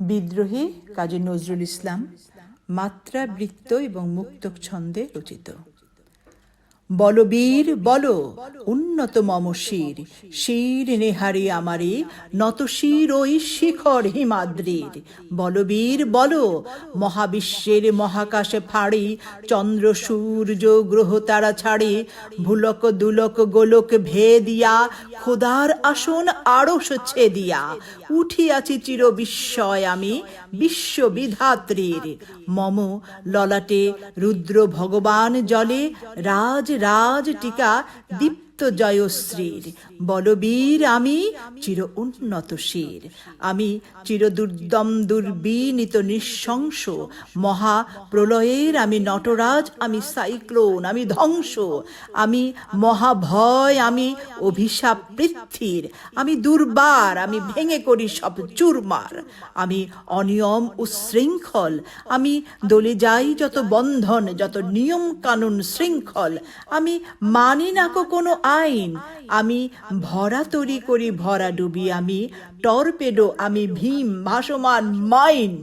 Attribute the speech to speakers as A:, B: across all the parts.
A: বিদ্রোহী কাজী নজরুল ইসলাম মাত্রা বৃত্ত এবং মুক্ত ছন্দে রচিত। বলবীর, বল, উন্নত মম শির শির নেহারি আমারে, নত শির ওই শিখর হিমাদ্রির। বলবীর, বল, মহাবিশ্বের মহাকাশে ফাড়ি, চন্দ্র, সূর্য, গ্রহ, তারা ছাড়ি, ভুলক, দুলক, গোলক ভেদিয়া, খোদার আসন আড়স ছেদিয়া। উঠিয়াছি চির বিস্ময় আমি বিশ্ববিধাত্রীর। মম ললাটে রুদ্র ভগবান জলে, রাজ রাজ টিকা দীপ্ত জয়শ্রীর। বলবীর আমি চির উন্নত শির আমি চির দুর্দম দুর্বিনীত নিঃশংস। মহা প্রলয়ের আমি নটরাজ, আমি সাইক্লোন, আমি ধ্বংস। আমি মহাভয়, আমি অভিশাপ পৃথ্বীর আমি দুর্বার, আমি ভেঙে করি সব চুরমার। আমি অনিয়ম উশৃঙ্খল আমি দলে যাই যত বন্ধন, যত নিয়ম কানুন শৃঙ্খল। আমি মানি না কোনো আইন। আমি ভরা তরি করি, ভরা ডুবি। আমি টর্পেডো, আমি ভীম, ভাসমান মাইন।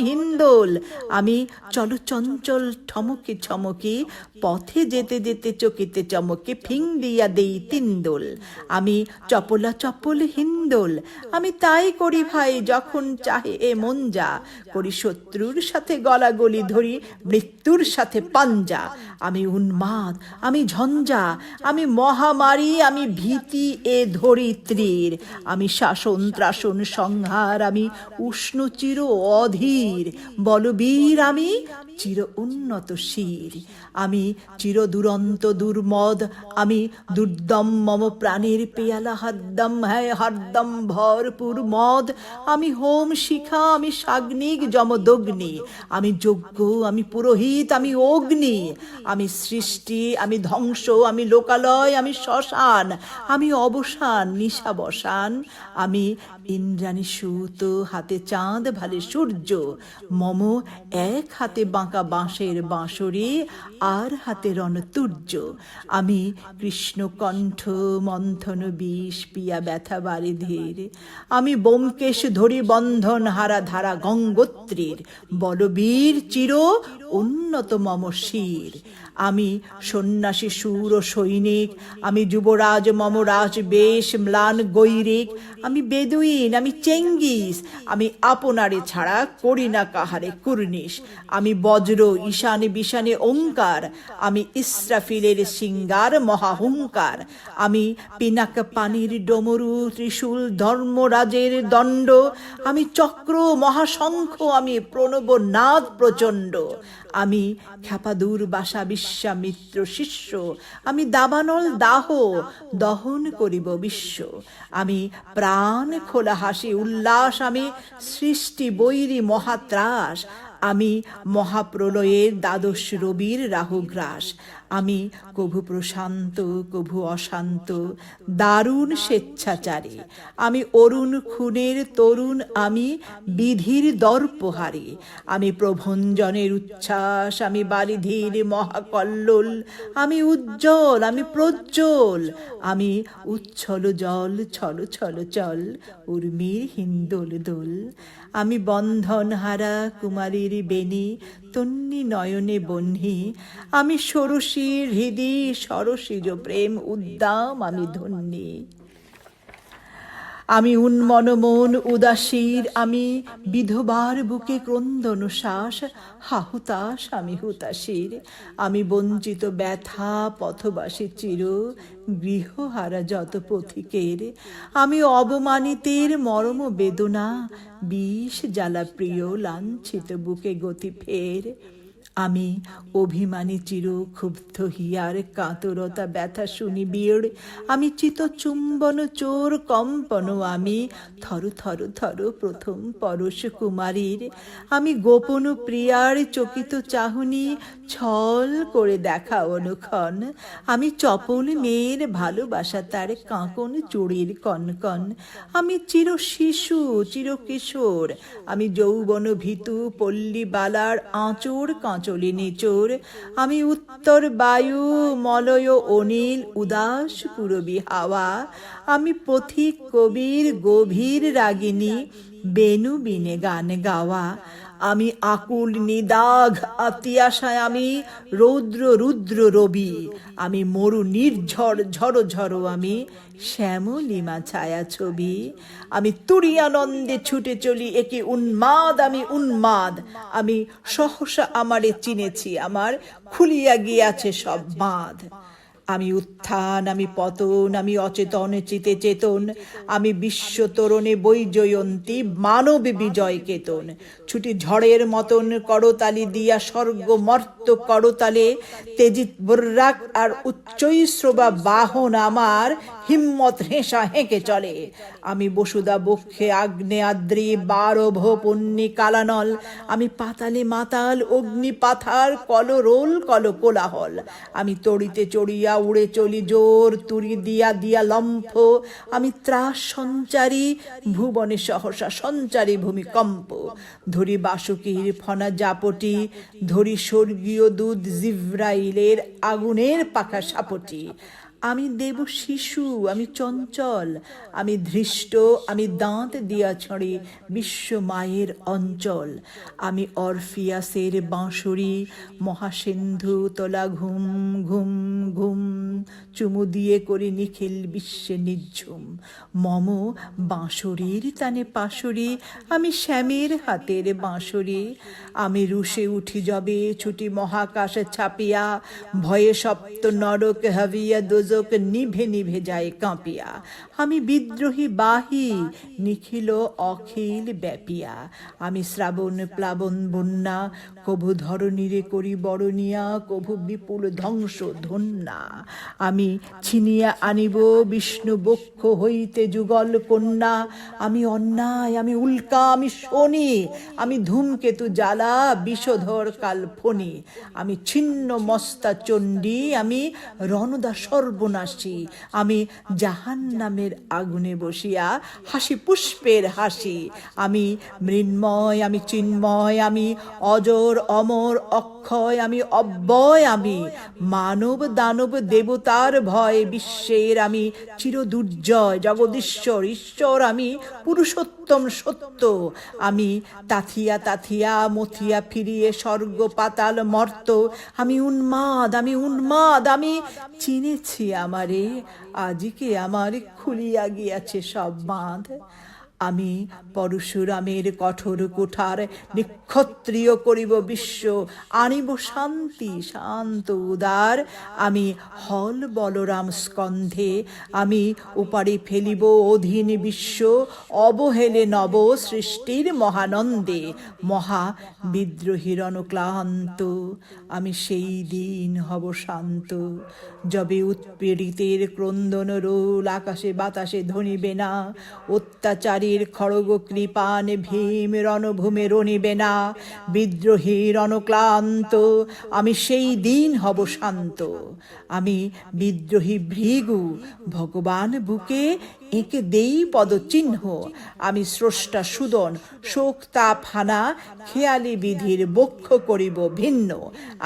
A: হিন্দোল। আমি চলো চঞ্চল ঠমকে ছমকে পথে যেতে যেতে চকিতে চমকে ফিং দিয়া দেই তিন্দোল। আমি চপলা চপল হিন্দোল। আমি তাই করি ভাই যখন চাহে এ মন যা করি শত্রুর সাথে গলাগলি ধরি, মৃত্যুর সাথে পাঞ্জা। আমি উন্মাদ, আমি ঝঞ্ঝা, আমি মহামারী, আমি ভীতি এ ধরিত্রীর। আমি শাসন, ত্রাসন, সংহার, আমি উষ্ণ, চির অধীর। বলবীর আমি চির উন্নত শির। আমি চির দুরন্ত, দুর্মদ, আমি দুর্দম, মম প্রাণের পেয়ালা, হদ্দম, হ্যায় হরদম ভরপুর মদ। আমি হোম শিখা, আমি সাগ্নিক, যমদগ্নি। আমি যজ্ঞ আমি পুরোহিত, আমি অগ্নি। আমি সৃষ্টি, আমি ধ্বংস, আমি লোকালয়, আমি শ্মশান, আমি অবসান, নিশা বসান, আমি ইন্দ্রাণী সুত, হাতে চাঁদ, ভালে সূর্য, মম এক হাতে বাঁকা বাঁশের বাঁশরি, আর হাতে রণতুর্য আমি কৃষ্ণকণ্ঠ মন্থন বিষ, পিয়া ব্যথা বাড়ি ধীর। আমি বোমকেশ ধরি বন্ধন হারা ধারা গঙ্গোত্রীর। বলবীর চির উন্নত মম শির। আমি সন্ন্যাসী সুর ও সৈনিক, আমি যুবরাজ মমরাজ, বেশ ম্লান গৈরিক, আমি বেদুইন, আমি চেঙ্গিস, আমি আপনারে ছাড়া করি না কাহারে কুর্নিশ। আমি বজ্র, ঈশানে বিশানে ওঙ্কার, আমি ইসরাফিলের সিঙ্গার মহাহুঙ্কার। আমি পিনাক পানির ডমরু, ত্রিশূল ধর্মরাজের দণ্ড। আমি চক্র, মহাশঙ্খ, আমি প্রণব নাদ প্রচণ্ড। আমি খ্যাপাদুর বাসা বিশ্বামিত্র শিষ্য। আমি দাবানল দাহ, দহন করিব বিশ্ব। আমি প্রাণ খোলা হাসি উল্লাস, আমি সৃষ্টি বৈরী মহাত্রাস। আমি মহাপ্রলয়ের দ্বাদশ রবির রাহুগ্রাস আমি কভু প্রশান্ত, কভু অশান্ত, দারুণ স্বেচ্ছাচারী। আমি অরুণ খুনের তরুণ, আমি বিধির দর্পহারী। আমি প্রভঞ্জনের উচ্ছ্বাস, আমি বারিধির মহাকল্লোল। আমি উজ্জ্বল, আমি প্রজ্জ্বল। আমি উচ্ছল জল, ছল ছল চল, উর্মির হিন্দোল দোল। আমি বন্ধন হারা কুমারীর বেনি তন্নি নয়নে বহ্নি আমি ষোড়শীর হৃদি, সরসিজ প্রেম উদ্দাম আমি ধন্যী। আমি উন্মন মন উদাসীর, আমি বিধবার বুকে ক্রন্দন শ্বাস হাহুতাস আমি হুতাশীর। আমি বঞ্চিত ব্যথা পথবাসী চির, গৃহহারা যত পথিকের। আমি অবমানিতের মরম বেদনা, বিষ জ্বালা প্রিয় লাঞ্ছিত বুকে গতি ফের। আমি অভিমানী চির ক্ষুব্ধ হিয়ার কাতরতা ব্যথা শুনি বিড় আমি চিত চুম্বন চোর কম্পন, আমি থর থর থর প্রথম পরশ কুমারীর। আমি গোপন প্রিয়ার চকিত চাহনি ছল করে দেখা অনুক্ষণ। আমি চপল মেয়ের ভালোবাসা তার কাঁকন চুড়ির কনকন। আমি চির শিশু, চির কিশোর। আমি যৌবন ভীতু পল্লী বালার আঁচড় কাঁচলি চোর। আমি উত্তর বায়ু, মলয় অনিল উদাস পুরবী হাওয়া। আমি পথিক কবির, গভীর রাগিনী, বেনু বিনে গান গাওয়া। আমি আকুল নিদাঘ আতিয়াশায় আমি রৌদ্র রুদ্র রবি, আমি মরু নির্ঝর ঝড়ো ঝড়ো আমি শ্যামলিমা ছায়া ছবি। আমি তুরিয়ানন্দে ছুটে চলি একে উন্মাদ, আমি উন্মাদ, আমি সহসা আমারে চিনেছি, আমার খুলিয়া গিয়াছে সব বাঁধ। আমি উত্থান, আমি পতন, আমি অচেতন, চিতে চেতন, আমি বিশ্ব তরণে বৈজয়ন্তী, মানব বিজয় কেতন। ছুটি ঝড়ের মতন করতালি দিয়া স্বর্গ মর্ত করতালে তেজিত বর্রাক আর উচ্চৈশ্রবা বাহন আমার হিম্মত হেঁসা হেঁকে চলে। আমি বসুদা বক্ষে আগ্নে আদ্রি, বারভ পন্নী কালানল, আমি পাতালে মাতাল, অগ্নি পাথার কল রোল কল কোলাহল আমি তড়িতে চড়িয়া উড়ে চলি জোর, তুরি দিয়া দিয়া লম্ফ। আমি ত্রাস সঞ্চারী, ভুবনে সহসা সঞ্চারী ভূমিকম্প। ধরি বাসুকির ফনা জাপটি, ধরি স্বর্গীয় দুধ জিব্রাইলের আগুনের পাখা সাপটি। আমি দেব শিশু, আমি চঞ্চল, আমি ধৃষ্ট, আমি দাঁত দিয়া ছড়ে বিশ্ব মায়ের অঞ্চল। আমি অরফিয়াসের বাঁশরি, মহাসিন্ধু তোলা ঘুম ঘুম ঘুম, চুমু দিয়ে করি নিখিল বিশ্বে নিঝুম। মম বাঁশরির তানে পাশরি, আমি শ্যামের হাতের বাঁশরি। আমি রুশে উঠি যবে, ছুটি মহাকাশে ছাপিয়া, ভয়ে সপ্ত নরক হাবিয়া जोक नीभे निभे जाए कांपिया। আমি বিদ্রোহী বাহি, নিখিল অখিল ব্যাপিয়া। আমি শ্রাবণ প্লাবন বন্যা, কভু ধরণীরে করি বরণিয়া, কভু বিপুল ধ্বংস ধন্যা। আমি ছিনিয়া আনিব বিষ্ণু বক্ষ হইতে যুগল কন্যা। আমি অন্যায়, আমি উল্কা, আমি শনি। আমি ধূমকেতু জ্বালা, বিষধর কাল ফণি। আমি ছিন্ন মস্তা চণ্ডী, আমি রণদা সর্বনাশী। আমি জাহান নামের আগুনে বসিয়া হাসি পুষ্পের হাসি। আমি মৃন্ময়, আমি চিন্ময়, আমি অজর, অমর, অক্ষয়, আমি অব্যয়, আমি মানব দানব দেবতার ভয় বিশ্বের আমি চির দুর্জয় জগদীশ্বর, ঈশ্বর, আমি পুরুষোত্তম সত্য। আমি তাথিয়া তাথিয়া মথিয়া ফিরিয়ে স্বর্গ পাতাল মর্ত। আমি উন্মাদ আমি উন্মাদ, আমি চিনেছি আমারে। আজিকে আমার খুলিয়া গিয়াছে সব বাঁধ। আমি পরশুরামের কঠোর কুঠার নিক্ষত্রিয় করিব বিশ্ব। আনিব শান্তি, শান্ত, উদার। আমি হল বলরাম স্কন্ধে, আমি উপারে ফেলিব অধীন বিশ্ব। অবহেলে নব সৃষ্টির মহানন্দে, মহা বিদ্রোহীর অনুক্লান্ত আমি সেই দিন হব শান্ত, যবে উৎপীড়িতের ক্রন্দন রোল, আকাশে বাতাসে ধনিবে না। অত্যাচারীর খড়গ কৃপান ভীম রণভূমে রণিবে না। বিদ্রোহী রণক্লান্ত, আমি সেই দিন হব শান্ত। আমি বিদ্রোহী ভৃগু, ভগবান বুকে এঁকে দেই পদচিহ্ন। আমি স্রষ্টা সুদন, শোক তাপ হানা, খেয়ালি বিধির বক্ষ করিব ভিন্ন।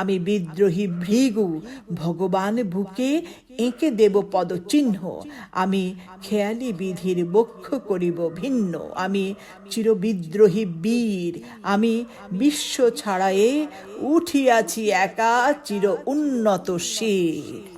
A: আমি বিদ্রোহী ভৃগু, ভগবান বুকে এঁকে দেব পদচিহ্ন। আমি খেয়ালি বিধির বক্ষ করিব ভিন্ন। আমি চিরবিদ্রোহী বীর। আমি বিশ্ব ছাড়ায়ে উঠিয়াছি একা চির উন্নত শির।